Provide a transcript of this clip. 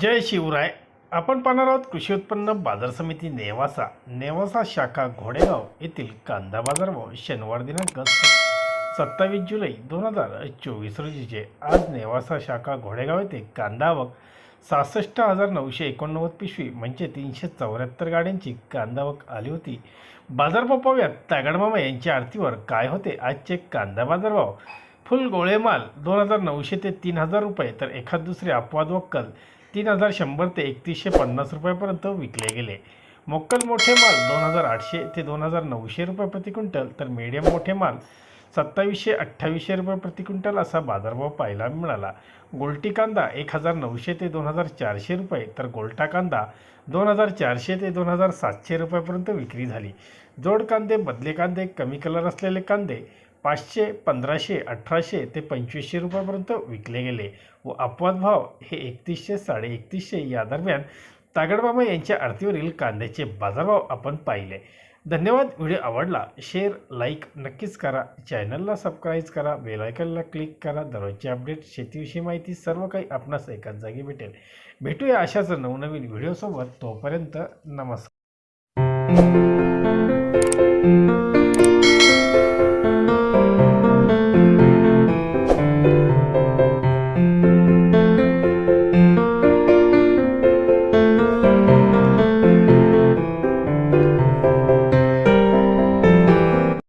जय शिवराय. आपण पाहणार आहोत कृषी उत्पन्न बाजार समिती नेवासा. नेवासा शाखा घोडेगाव येथील कांदा बाजार भाव शनिवार दिनांक सत्तावीस जुलै दोन हजार चोवीस रोजीचे. आज नेवासा शाखा घोडेगाव येथे कांदा आवक सहासष्ट हजार नऊशे एकोणनव्वद पिशवी म्हणजे तीनशे चौऱ्याहत्तर गाड्यांची कांदावक आली होती. बाजारभाव पाहूयात. तागडमामा यांच्या आरतीवर काय होते आजचे कांदा बाजारभाव फुल गोळेमाल दोन हजार नऊशे ते तीन हजार रुपये तर एखाद दुसरे अपवाद वक्कल तीन हजार शंभर ते एकतीसशे पन्नास रुपयापर्यंत विकले गेले. मोक्कल मोठे माल दोन हजार आठशे ते दोन हजार नऊशे रुपये प्रति क्विंटल तर मीडियम मोठे माल सत्तावीसशे अठ्ठावीसशे रुपये प्रति क्विंटल असा बाजारभाव पाहायला मिळाला. गोलटी कांदा एक हजार नऊशे ते दोन हजार चारशे रुपये तर गोलटा कांदा दोन हजार चारशे ते दोन हजार सातशे रुपयापर्यंत विक्री झाली. जोड कांदे बदले कांदे कमी कलर असलेले कांदे पाचशे पंधराशे अठराशे ते पंचवीसशे रुपयापर्यंत विकले गेले व अपवाद भाव हे एकतीसशे साडे एकतीसशे या दरम्यान तागडबाबा यांच्या आरतीवरील कांद्याचे बाजारभाव आपण पाहिले. धन्यवाद. व्हिडिओ आवडला शेअर लाईक नक्कीच करा. चॅनलला सबस्क्राईब करा. बेलायकनला क्लिक करा. दररोजचे अपडेट शेतीविषयी माहिती सर्व काही आपणास एकाच जागी भेटेल. भेटूया अशाच नवनवीन व्हिडिओसोबत. तोपर्यंत नमस्कार.